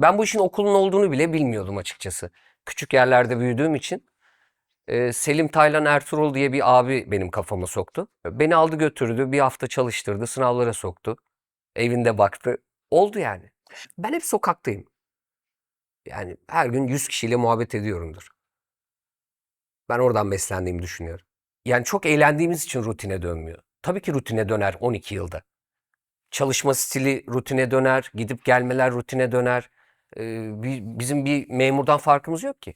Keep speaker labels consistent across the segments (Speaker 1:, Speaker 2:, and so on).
Speaker 1: Ben bu işin okulun olduğunu bile bilmiyordum açıkçası. Küçük yerlerde büyüdüğüm için. e, Selim Taylan Ertuğrul diye bir abi benim kafama soktu. Beni aldı götürdü, bir hafta çalıştırdı, sınavlara soktu. Evinde baktı. Oldu yani. Ben hep sokaktayım. Yani her gün 100 kişiyle muhabbet ediyorumdur. Ben oradan beslendiğimi düşünüyorum. Yani çok eğlendiğimiz için rutine dönmüyor. Tabii ki rutine döner 12 yılda. Çalışma stili rutine döner, gidip gelmeler rutine döner. Bi- bizim bir memurdan farkımız yok ki.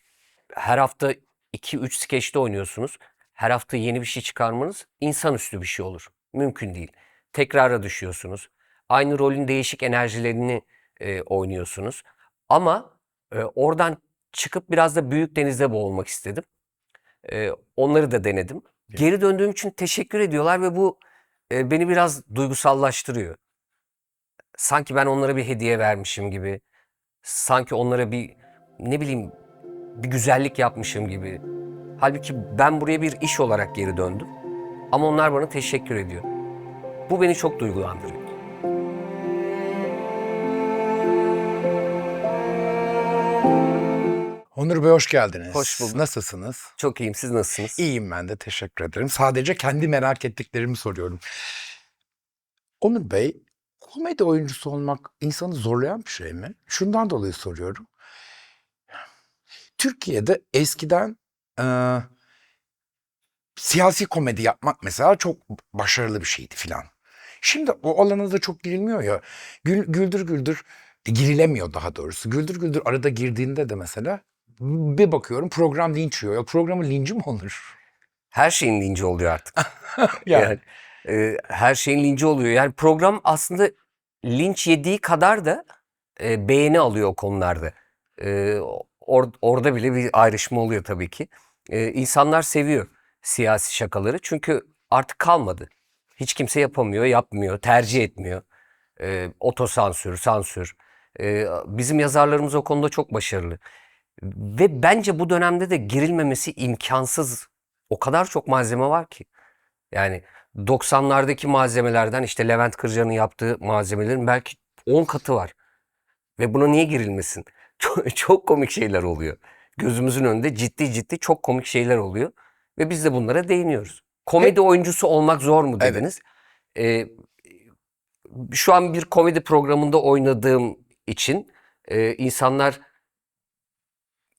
Speaker 1: Her hafta 2-3 skeçte oynuyorsunuz. Her hafta yeni bir şey çıkarmanız insanüstü bir şey olur. Mümkün değil. Tekrara düşüyorsunuz. Aynı rolün değişik enerjilerini e, oynuyorsunuz. Ama e, oradan çıkıp biraz da büyük denizde boğulmak istedim. E, onları da denedim. Geri döndüğüm için teşekkür ediyorlar ve bu e, beni biraz duygusallaştırıyor. Sanki ben onlara bir hediye vermişim gibi. Sanki onlara bir ne bileyim bir güzellik yapmışım gibi. Halbuki ben buraya bir iş olarak geri döndüm. Ama onlar bana teşekkür ediyor. Bu beni çok duygulandırıyor.
Speaker 2: Onur Bey hoş geldiniz.
Speaker 1: Hoş bulduk.
Speaker 2: Nasılsınız?
Speaker 1: Çok iyiyim. Siz nasılsınız?
Speaker 2: İyiyim ben de teşekkür ederim. Sadece kendi merak ettiklerimi soruyorum. Onur Bey, komedi oyuncusu olmak insanı zorlayan bir şey mi? Şundan dolayı soruyorum. Türkiye'de eskiden e, siyasi komedi yapmak mesela çok başarılı bir şeydi filan. Şimdi o alana da çok girilmiyor ya. Gül, güldür güldür girilemiyor daha doğrusu. Güldür güldür arada girdiğinde de mesela bir bakıyorum program linç yiyor. Ya programın linci mi olur?
Speaker 1: Her şeyin linci oluyor artık.
Speaker 2: Yani.
Speaker 1: Yani e, her şeyin linci oluyor. Yani program aslında linç yediği kadar da e, beğeni alıyor o konularda. E, or- orada bile bir ayrışma oluyor tabii ki. E, insanlar seviyor siyasi şakaları çünkü artık kalmadı. Hiç kimse yapamıyor, yapmıyor, tercih etmiyor. E, otosansür, sansür. E, bizim yazarlarımız o konuda çok başarılı. Ve bence bu dönemde de girilmemesi imkansız. O kadar çok malzeme var ki. Yani 90'lardaki malzemelerden işte Levent Kırca'nın yaptığı malzemelerin belki 10 katı var. Ve buna niye girilmesin? Çok, çok komik şeyler oluyor. Gözümüzün önünde ciddi ciddi çok komik şeyler oluyor. Ve biz de bunlara değiniyoruz. Komedi oyuncusu olmak zor mu
Speaker 2: Evet.
Speaker 1: dediniz? Ee, şu an bir komedi programında oynadığım için e, insanlar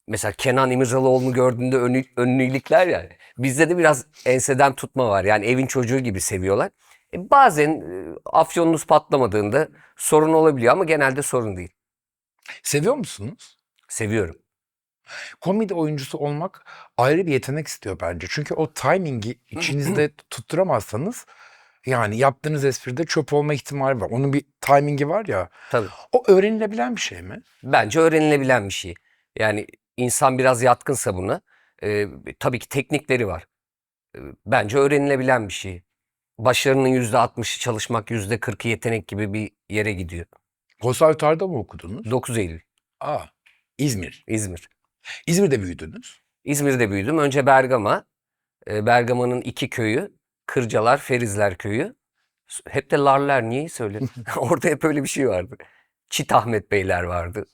Speaker 1: mesela Kenan İmirzalıoğlu'nu gördüğünde önü, önünü ilikler ya. Bizde de biraz enseden tutma var. Yani evin çocuğu gibi seviyorlar. E, bazen e, afyonunuz patlamadığında sorun olabiliyor ama genelde sorun değil.
Speaker 2: Seviyor musunuz?
Speaker 1: Seviyorum.
Speaker 2: Komedi oyuncusu olmak ayrı bir yetenek istiyor bence. Çünkü o timingi içinizde tutturamazsanız yani yaptığınız espride çöp olma ihtimali var. Onun bir timingi var ya.
Speaker 1: Tabii.
Speaker 2: O öğrenilebilen bir şey mi?
Speaker 1: Bence öğrenilebilen bir şey. Yani insan biraz yatkınsa buna e, tabii ki teknikleri var. E, bence öğrenilebilen bir şey. Başarının %60'ı çalışmak, %40'ı yetenek gibi bir yere gidiyor.
Speaker 2: Konservatuarda mı okudunuz?
Speaker 1: 9 Eylül,
Speaker 2: Aa, İzmir.
Speaker 1: İzmir.
Speaker 2: İzmir'de büyüdünüz.
Speaker 1: İzmir'de büyüdüm. Önce Bergama. E, Bergama'nın iki köyü. Kırcalar, Ferizler köyü. Hep de Larler niye söyledim? Orada hep öyle bir şey vardı. Çit Ahmet Beyler vardı.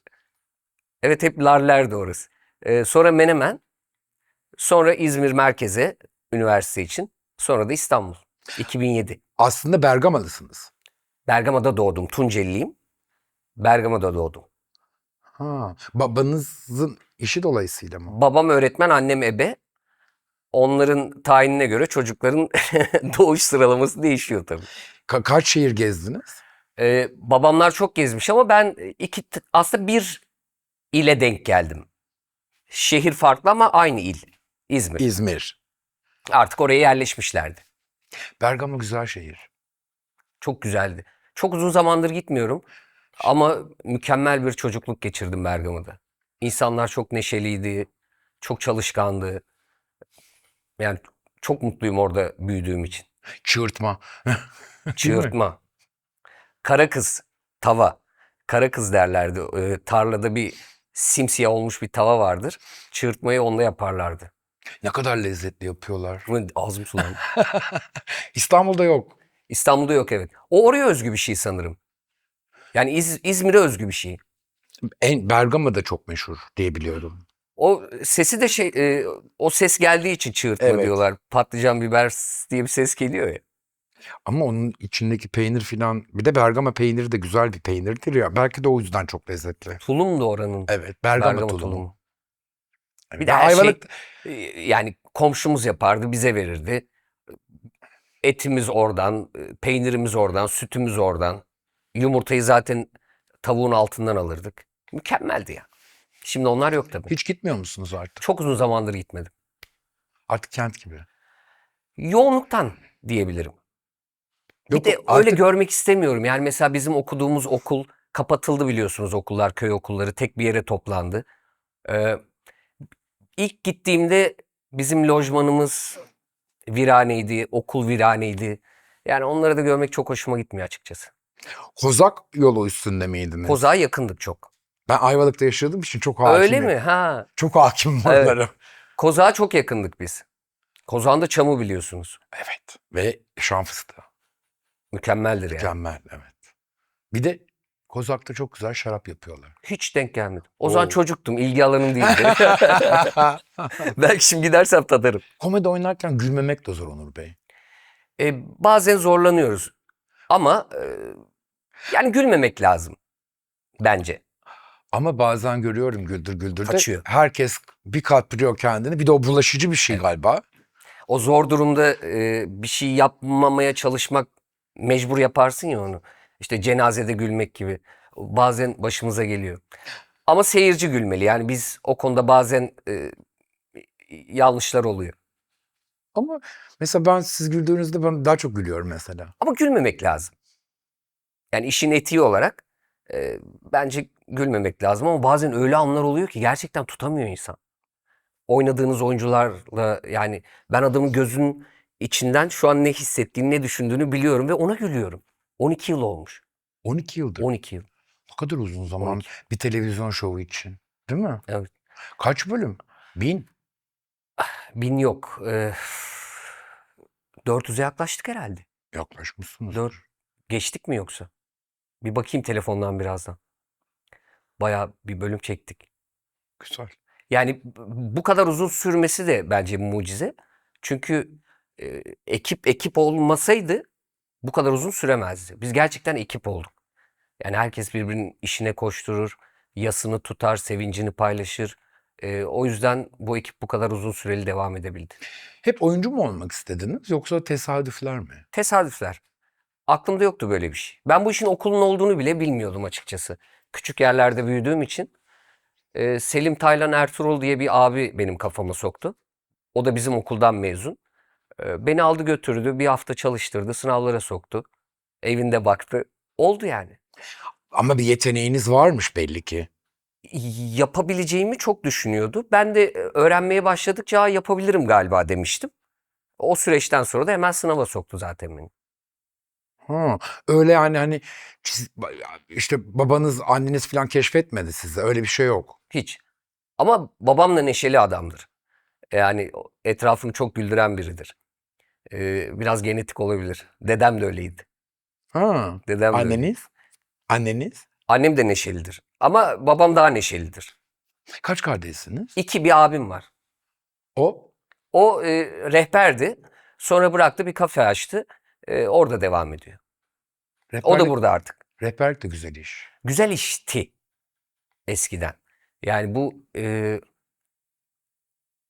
Speaker 1: Evet hep Larler'di orası. E, sonra Menemen. Sonra İzmir merkeze üniversite için. Sonra da İstanbul. 2007.
Speaker 2: Aslında Bergamalısınız.
Speaker 1: Bergama'da doğdum. Tunceliliyim. Bergama'da doğdum.
Speaker 2: Ha, babanızın işi dolayısıyla mı?
Speaker 1: Babam öğretmen, annem ebe. Onların tayinine göre çocukların doğuş sıralaması değişiyor tabii.
Speaker 2: Ka- kaç şehir gezdiniz?
Speaker 1: Ee, babamlar çok gezmiş ama ben iki aslında bir ile denk geldim. Şehir farklı ama aynı il. İzmir.
Speaker 2: İzmir.
Speaker 1: Artık oraya yerleşmişlerdi.
Speaker 2: Bergama güzel şehir.
Speaker 1: Çok güzeldi. Çok uzun zamandır gitmiyorum ama mükemmel bir çocukluk geçirdim Bergama'da. İnsanlar çok neşeliydi, çok çalışkandı. Yani çok mutluyum orada büyüdüğüm için.
Speaker 2: Çığırtma.
Speaker 1: Çığırtma. Kara kız, tava. Kara kız derlerdi. Ee, tarlada bir simsiyah olmuş bir tava vardır. Çığırtmayı onda yaparlardı.
Speaker 2: Ne kadar lezzetli yapıyorlar.
Speaker 1: Ama Ağzım sulandı.
Speaker 2: İstanbul'da yok.
Speaker 1: İstanbul'da yok evet. O oraya özgü bir şey sanırım. Yani İz- İzmir'e özgü bir şey.
Speaker 2: En Bergama da çok meşhur diye biliyorum.
Speaker 1: O sesi de şey e, o ses geldiği için çığırtma
Speaker 2: Evet.
Speaker 1: diyorlar. Patlıcan biber diye bir ses geliyor ya.
Speaker 2: Ama onun içindeki peynir filan bir de Bergama peyniri de güzel bir peynirdir ya. Belki de o yüzden çok lezzetli.
Speaker 1: Tulum da oranın.
Speaker 2: Evet, Bergama,
Speaker 1: Bergama
Speaker 2: tulumu.
Speaker 1: tulumu.
Speaker 2: Evet,
Speaker 1: Bir de her şey
Speaker 2: Ayvalık-
Speaker 1: e, yani komşumuz yapardı, bize verirdi. Etimiz oradan, e, peynirimiz oradan, sütümüz oradan. Yumurtayı zaten tavuğun altından alırdık. Mükemmeldi ya. Şimdi onlar yok tabii.
Speaker 2: hiç gitmiyor musunuz artık?
Speaker 1: Çok uzun zamandır gitmedim.
Speaker 2: Artık kent gibi.
Speaker 1: Yoğunluktan diyebilirim. Bir
Speaker 2: Yok,
Speaker 1: de öyle
Speaker 2: artık-
Speaker 1: görmek istemiyorum. Yani mesela bizim okuduğumuz okul kapatıldı biliyorsunuz okullar, köy okulları tek bir yere toplandı. Ee, ilk gittiğimde bizim lojmanımız viraneydi, okul viraneydi. Yani onları da görmek çok hoşuma gitmiyor açıkçası.
Speaker 2: Kozak yolu üstünde miydiniz?
Speaker 1: Kozak'a yakındık çok.
Speaker 2: Ben Ayvalık'ta yaşadığım için çok hakimim.
Speaker 1: Öyle mi? Ha.
Speaker 2: Çok hakimim
Speaker 1: Evet.
Speaker 2: oralara.
Speaker 1: Kozak'a çok yakındık biz. Kozak'ın da çamı biliyorsunuz.
Speaker 2: Evet. Ve şan fıstığı.
Speaker 1: Mükemmeldir yani.
Speaker 2: Mükemmel evet. Bir de Kozak'ta çok güzel şarap yapıyorlar.
Speaker 1: Hiç denk gelmedim. O zaman
Speaker 2: Oo.
Speaker 1: çocuktum. ilgi alanım değildi. Belki şimdi gidersem tadarım.
Speaker 2: Komedi oynarken gülmemek de zor Onur Bey.
Speaker 1: E, bazen zorlanıyoruz. Ama e, yani gülmemek lazım. Bence.
Speaker 2: Ama bazen görüyorum güldür güldür de
Speaker 1: Kaçıyor.
Speaker 2: herkes bir katlıyor kendini. Bir de o bulaşıcı bir şey galiba.
Speaker 1: O zor durumda e, bir şey yapmamaya çalışmak mecbur yaparsın ya onu. İşte cenazede gülmek gibi. Bazen başımıza geliyor. Ama seyirci gülmeli. Yani biz o konuda bazen e, yanlışlar oluyor.
Speaker 2: Ama mesela ben siz güldüğünüzde ben daha çok gülüyorum mesela.
Speaker 1: Ama gülmemek lazım. Yani işin etiği olarak e, bence gülmemek lazım ama bazen öyle anlar oluyor ki gerçekten tutamıyor insan. Oynadığınız oyuncularla yani ben adamın gözünün içinden şu an ne hissettiğini, ne düşündüğünü biliyorum ve ona gülüyorum. 12 yıl olmuş.
Speaker 2: 12 yıldır.
Speaker 1: 12 yıl.
Speaker 2: O kadar uzun zaman
Speaker 1: 12.
Speaker 2: bir televizyon şovu için. Değil mi?
Speaker 1: Evet.
Speaker 2: Kaç bölüm? Bin.
Speaker 1: Bin yok. E, 400'e yaklaştık herhalde.
Speaker 2: Yaklaşmışsınız.
Speaker 1: Dört. Geçtik mi yoksa? Bir bakayım telefondan birazdan. Bayağı bir bölüm çektik.
Speaker 2: Güzel.
Speaker 1: Yani bu kadar uzun sürmesi de bence bir mucize. Çünkü e, ekip ekip olmasaydı bu kadar uzun süremezdi. Biz gerçekten ekip olduk. Yani herkes birbirinin işine koşturur, yasını tutar, sevincini paylaşır. E, o yüzden bu ekip bu kadar uzun süreli devam edebildi.
Speaker 2: Hep oyuncu mu olmak istediniz yoksa tesadüfler mi?
Speaker 1: Tesadüfler. Aklımda yoktu böyle bir şey. Ben bu işin okulun olduğunu bile bilmiyordum açıkçası. Küçük yerlerde büyüdüğüm için. e, Selim Taylan Ertuğrul diye bir abi benim kafama soktu. O da bizim okuldan mezun. Beni aldı götürdü. Bir hafta çalıştırdı. Sınavlara soktu. Evinde baktı. Oldu yani.
Speaker 2: Ama bir yeteneğiniz varmış belli ki.
Speaker 1: Yapabileceğimi çok düşünüyordu. Ben de öğrenmeye başladıkça "Aa, yapabilirim galiba demiştim. O süreçten sonra da hemen sınava soktu zaten beni.
Speaker 2: Ha, öyle yani hani işte babanız anneniz falan keşfetmedi size öyle bir şey yok.
Speaker 1: Hiç. Ama babam da neşeli adamdır. Yani etrafını çok güldüren biridir. Ee, biraz genetik olabilir. Dedem de öyleydi.
Speaker 2: Ha,
Speaker 1: Dedem de öyle.
Speaker 2: anneniz? Anneniz?
Speaker 1: Annem de neşelidir. Ama babam daha neşelidir.
Speaker 2: Kaç kardeşsiniz?
Speaker 1: İki bir abim var.
Speaker 2: O
Speaker 1: O e, rehberdi. Sonra bıraktı bir kafe açtı. E, orada devam ediyor. O da
Speaker 2: rehberlik,
Speaker 1: burada artık.
Speaker 2: rehberlik de güzel iş.
Speaker 1: güzel işti eskiden. Yani bu e,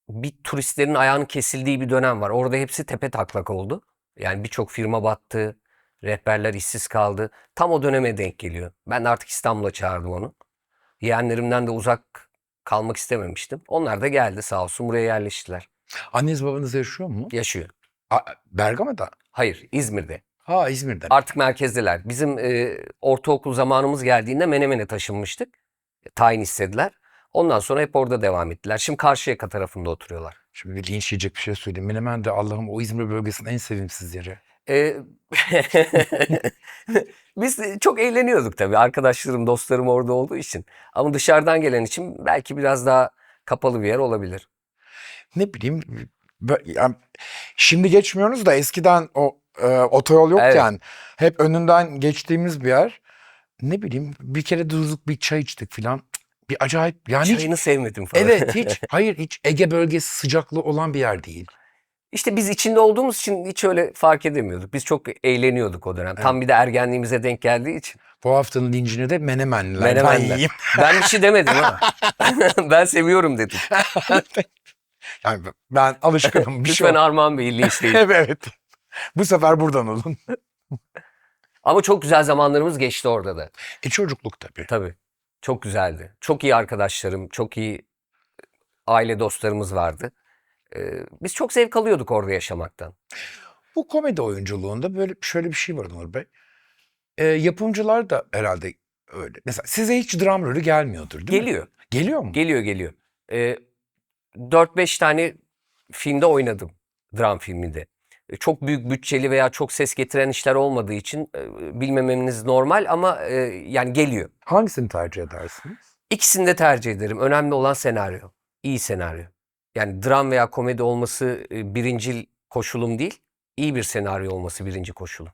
Speaker 1: bir turistlerin ayağının kesildiği bir dönem var. Orada hepsi tepe taklak oldu. Yani birçok firma battı. Rehberler işsiz kaldı. Tam o döneme denk geliyor. Ben de artık İstanbul'a çağırdım onu. Yeğenlerimden de uzak kalmak istememiştim. Onlar da geldi sağ olsun buraya yerleştiler.
Speaker 2: Anneniz babanız yaşıyor mu?
Speaker 1: Yaşıyor.
Speaker 2: A, Bergama'da.
Speaker 1: Hayır İzmir'de.
Speaker 2: Ha İzmir'de.
Speaker 1: Artık merkezdeler. Bizim e, ortaokul zamanımız geldiğinde Menemen'e taşınmıştık. Tayin istediler. Ondan sonra hep orada devam ettiler. Şimdi Karşıyaka tarafında oturuyorlar.
Speaker 2: Şimdi bir linç yiyecek bir şey söyleyeyim. Menemen de Allah'ım o İzmir bölgesinin en sevimsiz yeri.
Speaker 1: E, biz çok eğleniyorduk tabii. Arkadaşlarım, dostlarım orada olduğu için. Ama dışarıdan gelen için belki biraz daha kapalı bir yer olabilir.
Speaker 2: Ne bileyim yani şimdi geçmiyoruz da eskiden o e, otoyol yokken hep önünden geçtiğimiz bir yer. ne bileyim bir kere durduk bir çay içtik filan. Bir acayip yani hiç,
Speaker 1: Çayını sevmedim falan.
Speaker 2: evet hiç hayır hiç Ege bölgesi sıcaklığı olan bir yer değil.
Speaker 1: İşte biz içinde olduğumuz için hiç öyle fark edemiyorduk. Biz çok eğleniyorduk o dönem. Tam bir de ergenliğimize denk geldiği için.
Speaker 2: Bu haftanın lincini de menemenliler. Ben
Speaker 1: Menemenler.
Speaker 2: yiyeyim.
Speaker 1: Ben bir şey demedim ama. ben seviyorum dedim.
Speaker 2: Yani ben alışkınım bir şey
Speaker 1: Lütfen
Speaker 2: yok.
Speaker 1: Armağan Bey linçleyin.
Speaker 2: Evet. Bu sefer buradan olun.
Speaker 1: Ama çok güzel zamanlarımız geçti orada da.
Speaker 2: E çocukluk tabii.
Speaker 1: Tabii. Çok güzeldi. Çok iyi arkadaşlarım, çok iyi aile dostlarımız vardı. Ee, biz çok zevk alıyorduk orada yaşamaktan.
Speaker 2: Bu komedi oyunculuğunda böyle şöyle bir şey var Onur Bey. E, yapımcılar da herhalde öyle. Mesela size hiç dram rolü gelmiyordur değil mi?
Speaker 1: Geliyor.
Speaker 2: Geliyor mu?
Speaker 1: Geliyor geliyor. Ee, 4-5 tane filmde oynadım. Dram filminde. Çok büyük bütçeli veya çok ses getiren işler olmadığı için e, bilmemeniz normal ama e, yani geliyor.
Speaker 2: Hangisini tercih edersiniz?
Speaker 1: İkisini de tercih ederim. Önemli olan senaryo. İyi senaryo. Yani dram veya komedi olması e, birincil koşulum değil. İyi bir senaryo olması birinci koşulum.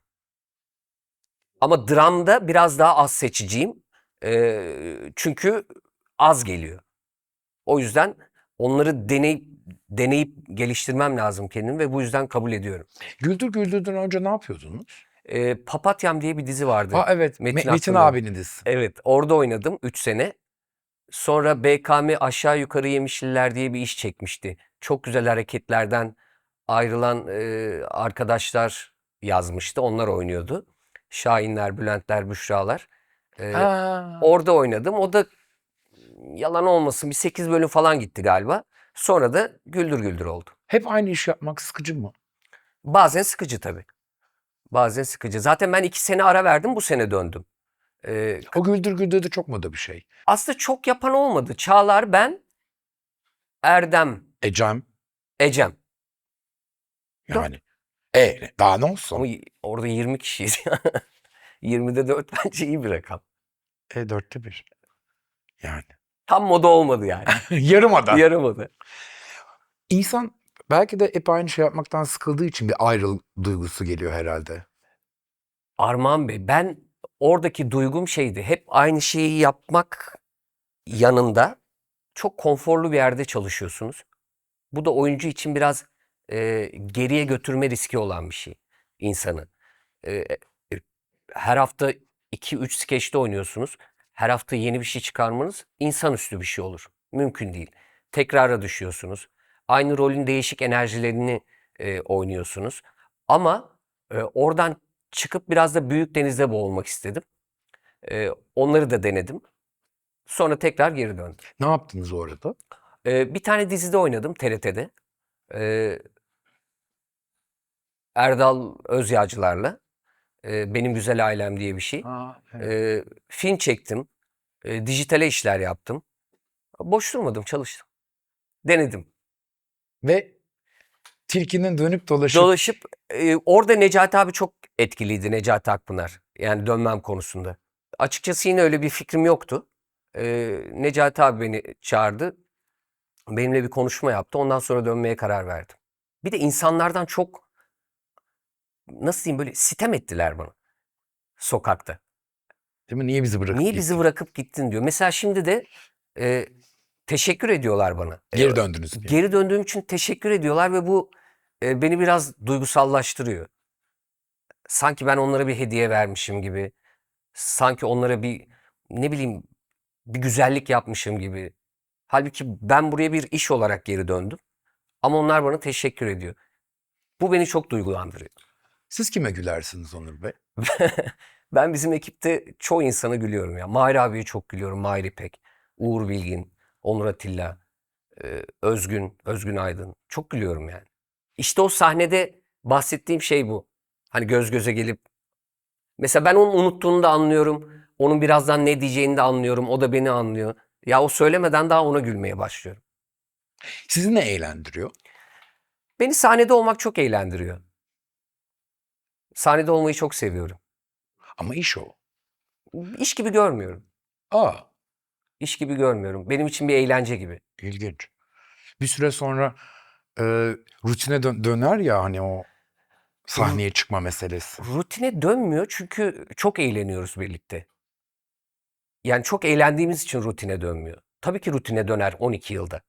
Speaker 1: Ama dramda biraz daha az seçiciyim. Ee, çünkü az geliyor. O yüzden onları deneyip deneyip geliştirmem lazım kendim ve bu yüzden kabul ediyorum.
Speaker 2: Güldür Güldür'den önce ne yapıyordunuz?
Speaker 1: Ee, Papatyam diye bir dizi vardı.
Speaker 2: Ha evet.
Speaker 1: Metin
Speaker 2: Metin, abinin dizisi.
Speaker 1: Evet, orada oynadım 3 sene. Sonra BKM Aşağı Yukarı Yemişliler diye bir iş çekmişti. Çok güzel hareketlerden ayrılan e, arkadaşlar yazmıştı. Onlar oynuyordu. Şahinler, Bülentler, Büşralar. E,
Speaker 2: Ha.
Speaker 1: orada oynadım. O da yalan olmasın bir 8 bölüm falan gitti galiba. Sonra da Güldür Güldür oldu.
Speaker 2: Hep aynı iş yapmak sıkıcı mı?
Speaker 1: Bazen sıkıcı tabii. Bazen sıkıcı. Zaten ben 2 sene ara verdim bu sene döndüm. E,
Speaker 2: O Güldür Güldür'de çok moda bir şey.
Speaker 1: Aslında çok yapan olmadı. Çağlar ben, Erdem,
Speaker 2: Ecem
Speaker 1: Ecem.
Speaker 2: yani. E daha ne olsun?
Speaker 1: Ama orada 20 kişiyiz. 20'de 4 bence iyi bir rakam.
Speaker 2: E dörtte bir. Yani.
Speaker 1: Tam moda olmadı yani.
Speaker 2: Yarımada.
Speaker 1: Yaramadı.
Speaker 2: İnsan belki de hep aynı şey yapmaktan sıkıldığı için bir ayrılık duygusu geliyor herhalde.
Speaker 1: Armağan Bey ben oradaki duygum şeydi. Hep aynı şeyi yapmak yanında çok konforlu bir yerde çalışıyorsunuz. Bu da oyuncu için biraz e, geriye götürme riski olan bir şey insanı. E, e, her hafta 2-3 skeçte oynuyorsunuz. Her hafta yeni bir şey çıkarmanız insanüstü bir şey olur. Mümkün değil. Tekrara düşüyorsunuz. Aynı rolün değişik enerjilerini e, oynuyorsunuz. Ama e, oradan çıkıp biraz da büyük denizde boğulmak istedim. E, onları da denedim. Sonra tekrar geri döndüm.
Speaker 2: Ne yaptınız orada?
Speaker 1: Ee, bir tane dizide oynadım TRT'de. Ee, Erdal Özyağcılar'la. Ee, Benim Güzel Ailem diye bir şey.
Speaker 2: Ha,
Speaker 1: Ee, film çektim. Ee, dijitale işler yaptım. Boş durmadım, çalıştım. Denedim.
Speaker 2: Ve tilkinin dönüp dolaşıp
Speaker 1: Dolaşıp e, orada Necati abi çok etkiliydi Necati Akpınar. Yani dönmem konusunda. Açıkçası yine öyle bir fikrim yoktu. Ee, Necati abi beni çağırdı. Benimle bir konuşma yaptı. Ondan sonra dönmeye karar verdim. Bir de insanlardan çok nasıl diyeyim böyle sitem ettiler bana sokakta.
Speaker 2: değil mi? Niye bizi bırakıp
Speaker 1: Niye
Speaker 2: gittin?
Speaker 1: bizi bırakıp gittin diyor. Mesela şimdi de e, teşekkür ediyorlar bana. E,
Speaker 2: Geri döndünüz diye.
Speaker 1: Geri döndüğüm için teşekkür ediyorlar ve bu e, beni biraz duygusallaştırıyor. Sanki ben onlara bir hediye vermişim gibi. Sanki onlara bir ne bileyim bir güzellik yapmışım gibi. Halbuki ben buraya bir iş olarak geri döndüm. Ama onlar bana teşekkür ediyor. Bu beni çok duygulandırıyor.
Speaker 2: Siz kime gülersiniz Onur Bey?
Speaker 1: Ben bizim ekipte çoğu insana gülüyorum ya. Mahir abiye çok gülüyorum. Mahir İpek, Uğur Bilgin, Onur Atilla, Özgün, Özgün Aydın. Çok gülüyorum yani. İşte o sahnede bahsettiğim şey bu. Hani göz göze gelip mesela ben onun unuttuğunu da anlıyorum. Onun birazdan ne diyeceğini de anlıyorum. O da beni anlıyor. Ya o söylemeden daha ona gülmeye başlıyorum.
Speaker 2: Sizi ne eğlendiriyor?
Speaker 1: Beni sahnede olmak çok eğlendiriyor. Sahnede olmayı çok seviyorum.
Speaker 2: Ama iş o.
Speaker 1: İş gibi görmüyorum.
Speaker 2: Aa
Speaker 1: İş gibi görmüyorum. Benim için bir eğlence gibi.
Speaker 2: ilginç. Bir süre sonra e, rutine dön- döner ya hani o sahneye çıkma meselesi.
Speaker 1: Rutine dönmüyor çünkü çok eğleniyoruz birlikte. yani çok eğlendiğimiz için rutine dönmüyor. Tabii ki rutine döner 12 yılda.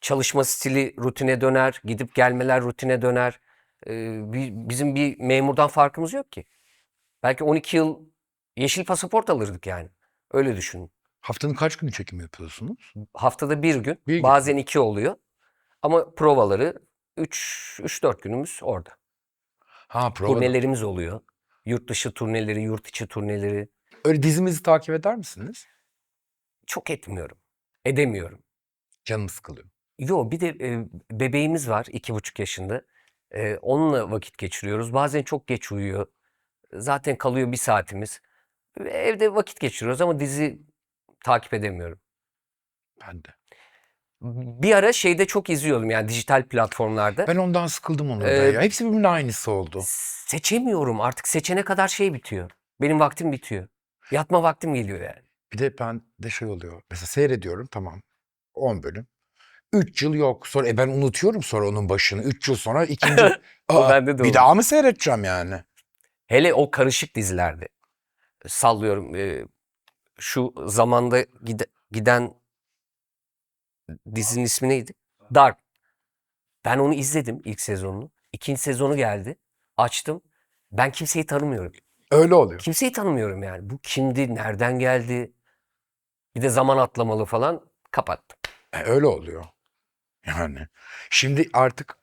Speaker 1: Çalışma stili rutine döner, gidip gelmeler rutine döner. Bi- bizim bir memurdan farkımız yok ki. Belki 12 yıl yeşil pasaport alırdık yani. Öyle düşünün.
Speaker 2: Haftanın kaç günü çekim yapıyorsunuz?
Speaker 1: Haftada bir gün,
Speaker 2: Bir gün.
Speaker 1: bazen iki oluyor. Ama provaları 3-4 günümüz orada.
Speaker 2: Ha prova.
Speaker 1: Turnelerimiz oluyor. Yurt dışı turneleri, yurt içi turneleri.
Speaker 2: Öyle dizimizi takip eder misiniz?
Speaker 1: Çok etmiyorum. Edemiyorum.
Speaker 2: Canım sıkılıyor.
Speaker 1: Yo bir de e, bebeğimiz var iki buçuk yaşında. E, onunla vakit geçiriyoruz. Bazen çok geç uyuyor. Zaten kalıyor bir saatimiz. Evde vakit geçiriyoruz ama dizi takip edemiyorum.
Speaker 2: Ben de.
Speaker 1: Bir ara şeyde çok izliyordum yani dijital platformlarda.
Speaker 2: Ben ondan sıkıldım onu da
Speaker 1: Ee,
Speaker 2: ya. Hepsi birbirinin aynısı oldu.
Speaker 1: Seçemiyorum artık seçene kadar şey bitiyor. Benim vaktim bitiyor. Yatma vaktim geliyor yani.
Speaker 2: Bir de ben de şey oluyor. Mesela seyrediyorum tamam. 10 bölüm. 3 yıl yok. Sonra e ben unutuyorum sonra onun başını. 3 yıl sonra ikinci. Aa,
Speaker 1: bende de
Speaker 2: bir
Speaker 1: oluyor.
Speaker 2: daha mı seyredeceğim yani?
Speaker 1: Hele o karışık dizilerde. Sallıyorum e, şu zamanda gide- giden dizinin ismi neydi? Dark. Ben onu izledim ilk sezonunu. İkinci sezonu geldi. Açtım. Ben kimseyi tanımıyorum.
Speaker 2: Öyle oluyor.
Speaker 1: Kimseyi tanımıyorum yani. Bu kimdi? Nereden geldi? Bir de zaman atlamalı falan. Kapattım.
Speaker 2: E, öyle oluyor. Yani. Şimdi artık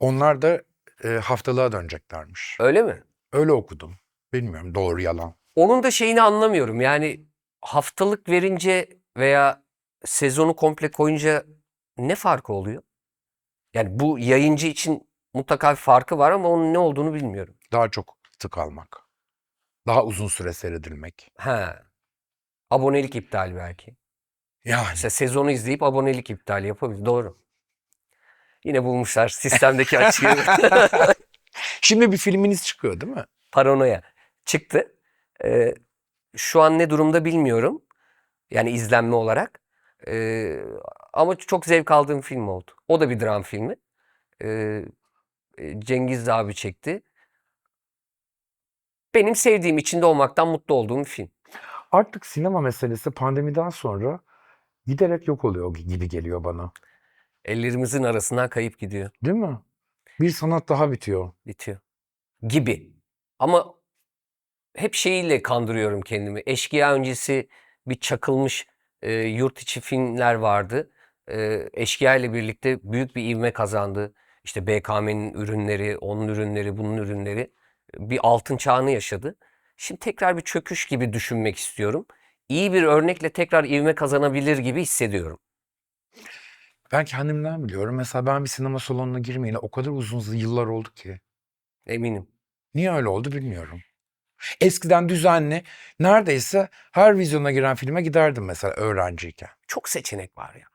Speaker 2: onlar da e, haftalığa döneceklermiş.
Speaker 1: Öyle mi?
Speaker 2: Öyle okudum. Bilmiyorum doğru yalan.
Speaker 1: Onun da şeyini anlamıyorum. Yani haftalık verince veya sezonu komple koyunca ne farkı oluyor? Yani bu yayıncı için mutlaka bir farkı var ama onun ne olduğunu bilmiyorum.
Speaker 2: Daha çok tık almak. Daha uzun süre seyredilmek.
Speaker 1: Ha. Abonelik iptali belki.
Speaker 2: Yani.
Speaker 1: Mesela sezonu izleyip abonelik iptali yapabilir. Doğru. Yine bulmuşlar sistemdeki açığı.
Speaker 2: Şimdi bir filminiz çıkıyor değil mi?
Speaker 1: Paranoya çıktı. Ee, şu an ne durumda bilmiyorum. Yani izlenme olarak. Ee, ama çok zevk aldığım film oldu. O da bir dram filmi. Ee, e, Cengiz abi çekti. Benim sevdiğim, içinde olmaktan mutlu olduğum bir film.
Speaker 2: Artık sinema meselesi pandemiden sonra giderek yok oluyor gibi geliyor bana.
Speaker 1: Ellerimizin arasından kayıp gidiyor,
Speaker 2: Değil mi? Bir sanat daha bitiyor.
Speaker 1: bitiyor. Gibi. Ama hep şeyiyle kandırıyorum kendimi. Eşkıya öncesi bir çakılmış e, yurt içi filmler vardı. E, Eşkıya ile birlikte büyük bir ivme kazandı. İşte BKM'nin ürünleri, onun ürünleri, bunun ürünleri bir altın çağını yaşadı. Şimdi tekrar bir çöküş gibi düşünmek istiyorum. İyi bir örnekle tekrar ivme kazanabilir gibi hissediyorum.
Speaker 2: Ben kendimden biliyorum. Mesela ben bir sinema salonuna girmeyeli o kadar uzun yıllar oldu ki.
Speaker 1: Eminim.
Speaker 2: Niye öyle oldu bilmiyorum. Eskiden düzenli neredeyse her vizyona giren filme giderdim mesela öğrenciyken.
Speaker 1: Çok seçenek var ya.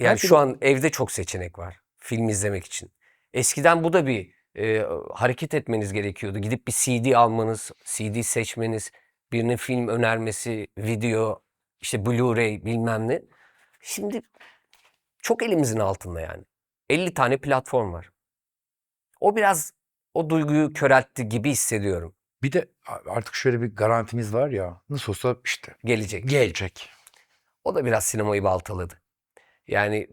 Speaker 1: Yani
Speaker 2: Belki
Speaker 1: şu
Speaker 2: de-
Speaker 1: an evde çok seçenek var film izlemek için. Eskiden bu da bir e, hareket etmeniz gerekiyordu. Gidip bir CD almanız, CD seçmeniz, birinin film önermesi, video, işte Blu-ray bilmem ne. Şimdi çok elimizin altında yani. 50 tane platform var. O biraz o duyguyu köreltti gibi hissediyorum.
Speaker 2: Bir de artık şöyle bir garantimiz var ya. Nasıl olsa işte
Speaker 1: Gelecek.
Speaker 2: gelecek.
Speaker 1: O da biraz sinemayı baltaladı. Yani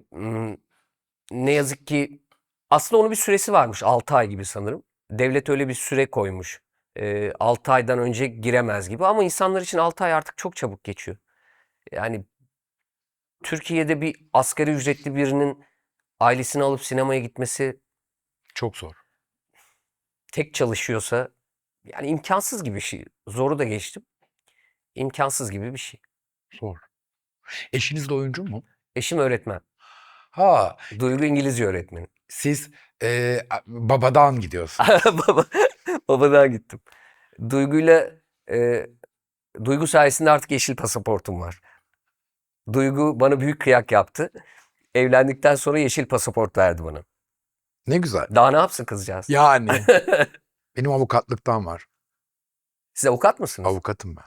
Speaker 1: ne yazık ki aslında onun bir süresi varmış 6 ay gibi sanırım. Devlet öyle bir süre koymuş. 6 aydan önce giremez gibi ama insanlar için 6 ay artık çok çabuk geçiyor. Yani Türkiye'de bir asgari ücretli birinin ailesini alıp sinemaya gitmesi
Speaker 2: Çok zor.
Speaker 1: tek çalışıyorsa yani imkansız gibi bir şey. Zoru da geçtim. İmkansız gibi bir şey.
Speaker 2: Zor. Eşiniz de oyuncu mu?
Speaker 1: Eşim öğretmen.
Speaker 2: Ha
Speaker 1: Duygu İngilizce öğretmeni.
Speaker 2: siz e, babadan gidiyorsunuz.
Speaker 1: Baba, babadan gittim. Duygu'yla e, Duygu sayesinde artık yeşil pasaportum var. Duygu bana büyük kıyak yaptı. Evlendikten sonra yeşil pasaport verdi bana.
Speaker 2: Ne güzel.
Speaker 1: Daha ne yapsın kızcağız?
Speaker 2: Yani. Benim avukatlıktan var.
Speaker 1: Siz avukat mısınız?
Speaker 2: Avukatım ben.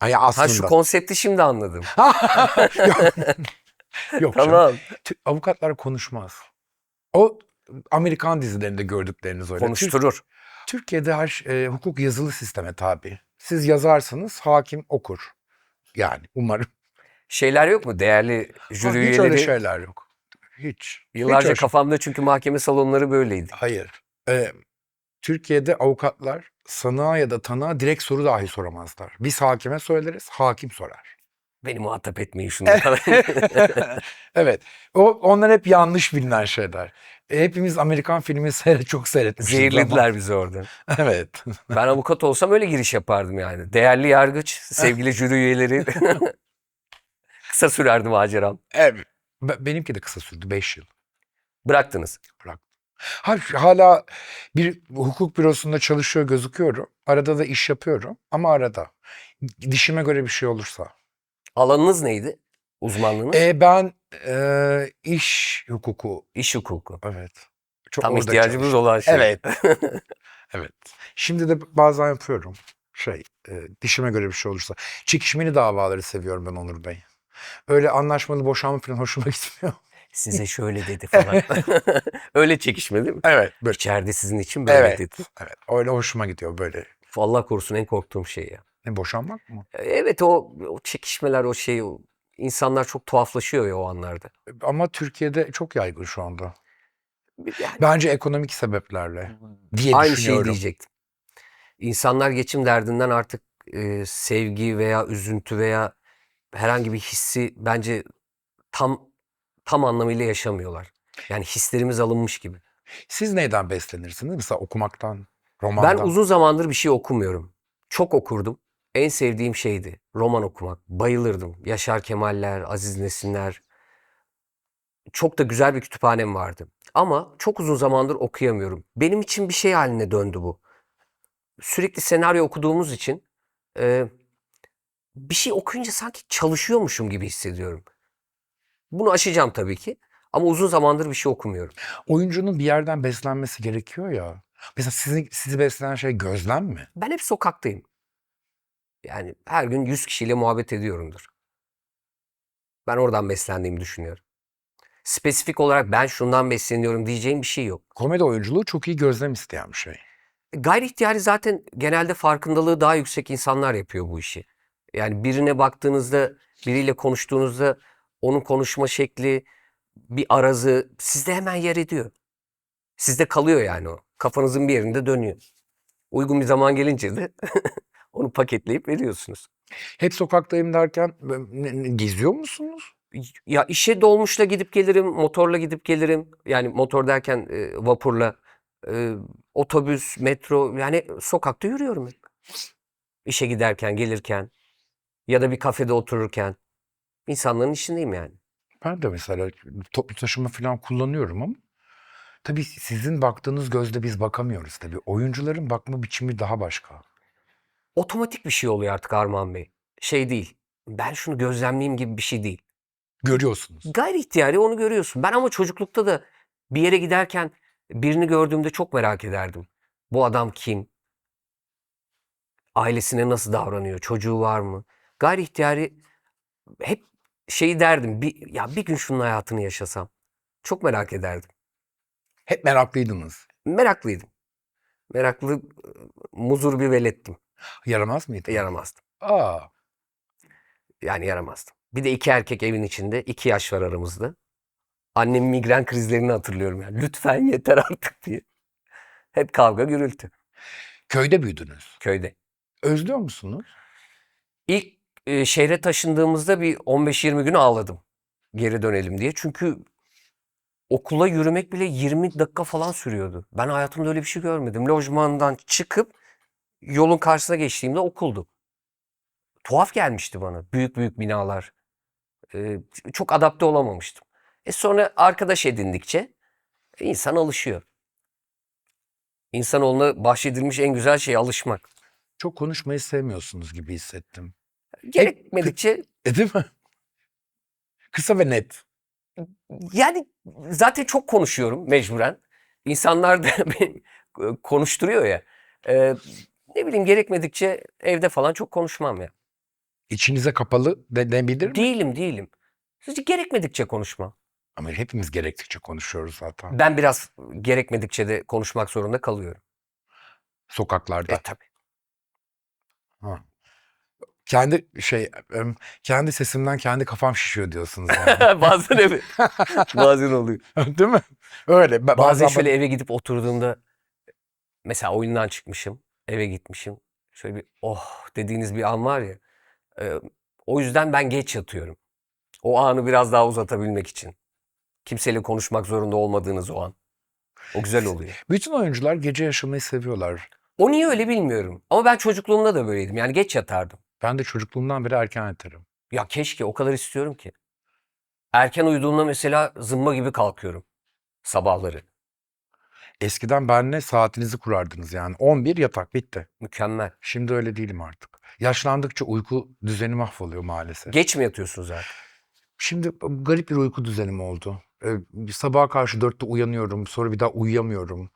Speaker 2: Ay
Speaker 1: Ha
Speaker 2: aslında.
Speaker 1: şu konsepti şimdi anladım.
Speaker 2: yok, canım.
Speaker 1: tamam.
Speaker 2: Tü- Avukatlar konuşmaz. O Amerikan dizilerinde gördükleriniz öyle. Türk-
Speaker 1: Konuşturur.
Speaker 2: Türkiye'de her e, hukuk yazılı sisteme tabi. Siz yazarsınız, hakim okur. Yani umarım.
Speaker 1: Şeyler yok mu? Değerli jüri
Speaker 2: Hiç öyle
Speaker 1: üyeleri.
Speaker 2: şeyler yok. Hiç. Hiç
Speaker 1: Yıllarca
Speaker 2: öyle şey-
Speaker 1: kafamda çünkü mahkeme salonları böyleydi.
Speaker 2: Hayır. Ee, Türkiye'de avukatlar sanığa ya da tanığa direkt soru dahi soramazlar. Biz hakime söyleriz, hakim sorar.
Speaker 1: Beni muhatap etmeyin şunu falan.
Speaker 2: evet. O onlar hep yanlış bilinen şeyler. E, hepimiz Amerikan filmi seyret çok seyretmişiz. ama-
Speaker 1: Zehirlediler bizi orada.
Speaker 2: Evet.
Speaker 1: Ben avukat olsam öyle giriş yapardım yani. Değerli yargıç, sevgili jüri üyeleri. Kısa sürerdi maceram.
Speaker 2: evet. Be- Benimki de kısa sürdü. 5 yıl.
Speaker 1: Bıraktınız.
Speaker 2: Ha- Hala bir hukuk bürosunda çalışıyor gözüküyorum. Arada da iş yapıyorum. Ama arada. Dişime göre bir şey olursa.
Speaker 1: Alanınız neydi? Uzmanlığınız?
Speaker 2: E, ben e, iş hukuku.
Speaker 1: İş hukuku.
Speaker 2: Evet. Çok
Speaker 1: Tam
Speaker 2: orada
Speaker 1: ihtiyacımız
Speaker 2: çalıştım.
Speaker 1: olan şey.
Speaker 2: Evet. evet. Şimdi de bazen yapıyorum. Şey, e, dişime göre bir şey olursa. Çekişmeli davaları seviyorum ben Onur Bey. Öyle anlaşmalı boşanma falan hoşuma gitmiyor.
Speaker 1: Size şöyle dedi falan. öyle çekişme değil mi?
Speaker 2: Evet. Böyle.
Speaker 1: İçeride sizin için böyle
Speaker 2: Evet.
Speaker 1: dedi.
Speaker 2: Evet. Öyle hoşuma gidiyor böyle.
Speaker 1: Allah korusun en korktuğum şey ya.
Speaker 2: Ne boşanmak mı?
Speaker 1: Evet o, o çekişmeler o şey o, insanlar çok tuhaflaşıyor ya o anlarda.
Speaker 2: Ama Türkiye'de çok yaygın şu anda.
Speaker 1: Yani
Speaker 2: Bence ekonomik sebeplerle diye
Speaker 1: aynı şeyi
Speaker 2: düşünüyorum.
Speaker 1: diyecektim. İnsanlar geçim derdinden artık e, sevgi veya üzüntü veya herhangi bir hissi bence tam tam anlamıyla yaşamıyorlar. Yani hislerimiz alınmış gibi.
Speaker 2: Siz neyden beslenirsiniz? Mesela okumaktan, romandan.
Speaker 1: Ben uzun zamandır bir şey okumuyorum. Çok okurdum. En sevdiğim şeydi roman okumak. Bayılırdım. Yaşar Kemaller, Aziz Nesinler. Çok da güzel bir kütüphanem vardı. Ama çok uzun zamandır okuyamıyorum. Benim için bir şey haline döndü bu. Sürekli senaryo okuduğumuz için e, bir şey okuyunca sanki çalışıyormuşum gibi hissediyorum. Bunu aşacağım tabii ki. Ama uzun zamandır bir şey okumuyorum.
Speaker 2: Oyuncunun bir yerden beslenmesi gerekiyor ya. Mesela sizi, sizi besleyen şey gözlem mi?
Speaker 1: Ben hep sokaktayım. Yani her gün 100 kişiyle muhabbet ediyorumdur. Ben oradan beslendiğimi düşünüyorum. Spesifik olarak ben şundan besleniyorum diyeceğim bir şey yok.
Speaker 2: Komedi oyunculuğu çok iyi gözlem isteyen bir şey.
Speaker 1: Gayri ihtiyari zaten genelde farkındalığı daha yüksek insanlar yapıyor bu işi. Yani birine baktığınızda, biriyle konuştuğunuzda onun konuşma şekli, bir arazı sizde hemen yer ediyor. Sizde kalıyor yani o. Kafanızın bir yerinde dönüyor. Uygun bir zaman gelince de onu paketleyip veriyorsunuz.
Speaker 2: Hep sokaktayım derken ne- geziyor musunuz?
Speaker 1: Ya işe dolmuşla gidip gelirim, motorla gidip gelirim. Yani motor derken e, vapurla, e, otobüs, metro yani sokakta yürüyorum hep. İşe giderken, gelirken ya da bir kafede otururken insanların içindeyim yani.
Speaker 2: Ben de mesela toplu taşıma falan kullanıyorum ama tabii sizin baktığınız gözle biz bakamıyoruz tabii. Oyuncuların bakma biçimi daha başka.
Speaker 1: Otomatik bir şey oluyor artık Armağan Bey. Şey değil. Ben şunu gözlemleyeyim gibi bir şey değil.
Speaker 2: Görüyorsunuz.
Speaker 1: Gayri ihtiyari onu görüyorsun. Ben ama çocuklukta da bir yere giderken birini gördüğümde çok merak ederdim. Bu adam kim? Ailesine nasıl davranıyor? Çocuğu var mı? Gayri ihtiyari hep şey derdim. Bir, ya bir gün şunun hayatını yaşasam. Çok merak ederdim.
Speaker 2: Hep meraklıydınız.
Speaker 1: Meraklıydım. Meraklı, muzur bir velettim.
Speaker 2: Yaramaz mıydı?
Speaker 1: Yaramazdım.
Speaker 2: Aa,
Speaker 1: Yani yaramazdım. Bir de iki erkek evin içinde. iki yaş var aramızda. Annemin migren krizlerini hatırlıyorum yani. Lütfen yeter artık diye. Hep kavga gürültü
Speaker 2: köyde büyüdünüz.
Speaker 1: köyde.
Speaker 2: Özlüyor musunuz?
Speaker 1: İlk e, şehre taşındığımızda bir 15-20 gün ağladım. Geri dönelim diye. Çünkü okula yürümek bile 20 dakika falan sürüyordu. Ben hayatımda öyle bir şey görmedim. Lojmandan çıkıp yolun karşısına geçtiğimde okuldu. Tuhaf gelmişti bana. Büyük büyük binalar. Ee, çok adapte olamamıştım. E sonra arkadaş edindikçe insan alışıyor. İnsanoğluna bahşedilmiş en güzel şey alışmak.
Speaker 2: Çok konuşmayı sevmiyorsunuz gibi hissettim.
Speaker 1: Gerekmedikçe
Speaker 2: E değil mi? Kısa ve net.
Speaker 1: Yani zaten çok konuşuyorum mecburen. İnsanlar da beni konuşturuyor ya. Ee, ne bileyim gerekmedikçe evde falan çok konuşmam ya.
Speaker 2: İçinize kapalı denebilir mi?
Speaker 1: Değilim değilim. Sadece gerekmedikçe konuşmam.
Speaker 2: Ama hepimiz gerektikçe konuşuyoruz zaten.
Speaker 1: Ben biraz gerekmedikçe de konuşmak zorunda kalıyorum.
Speaker 2: Sokaklarda.
Speaker 1: E tabii.
Speaker 2: Ha. Kendi şey kendi sesimden kendi kafam şişiyor diyorsunuz yani.
Speaker 1: bazen evet. bazen oluyor.
Speaker 2: Değil mi? Öyle. Ba-
Speaker 1: Bazen
Speaker 2: Bazen
Speaker 1: şöyle eve gidip oturduğumda mesela oyundan çıkmışım, eve gitmişim. Şöyle bir oh dediğiniz bir an var ya. e, o yüzden ben geç yatıyorum. O anı biraz daha uzatabilmek için. Kimseyle konuşmak zorunda olmadığınız o an. O güzel oluyor.
Speaker 2: bütün oyuncular gece yaşamayı seviyorlar.
Speaker 1: O niye öyle bilmiyorum. Ama ben çocukluğumda da böyleydim. Yani geç yatardım.
Speaker 2: Ben de çocukluğumdan beri erken yatarım.
Speaker 1: Ya keşke o kadar istiyorum ki. Erken uyuduğumda mesela zımba gibi kalkıyorum sabahları.
Speaker 2: Eskiden benle saatinizi kurardınız yani. 11 yatak bitti.
Speaker 1: Mükemmel.
Speaker 2: Şimdi öyle değilim artık. Yaşlandıkça uyku düzeni mahvoluyor maalesef.
Speaker 1: Geç mi yatıyorsunuz artık?
Speaker 2: Şimdi garip bir uyku düzenim oldu. Ee, sabaha karşı dörtte uyanıyorum. Sonra bir daha uyuyamıyorum.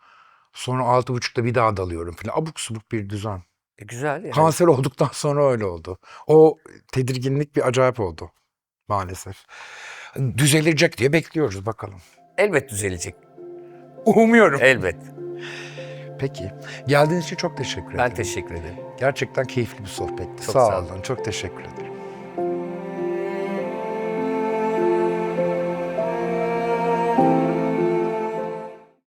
Speaker 2: Sonra altı buçukta bir daha dalıyorum falan. Abuk subuk bir düzen.
Speaker 1: E, güzel yani.
Speaker 2: Kanser olduktan sonra öyle oldu. O tedirginlik bir acayip oldu maalesef. Düzelecek diye bekliyoruz bakalım.
Speaker 1: Elbet düzelecek.
Speaker 2: Umuyorum.
Speaker 1: Elbet.
Speaker 2: Peki. Geldiğiniz için çok teşekkür ederim.
Speaker 1: Ben teşekkür ederim.
Speaker 2: Gerçekten keyifli bir sohbetti.
Speaker 1: Çok
Speaker 2: sağ
Speaker 1: sağ olun.
Speaker 2: olun. Çok teşekkür ederim.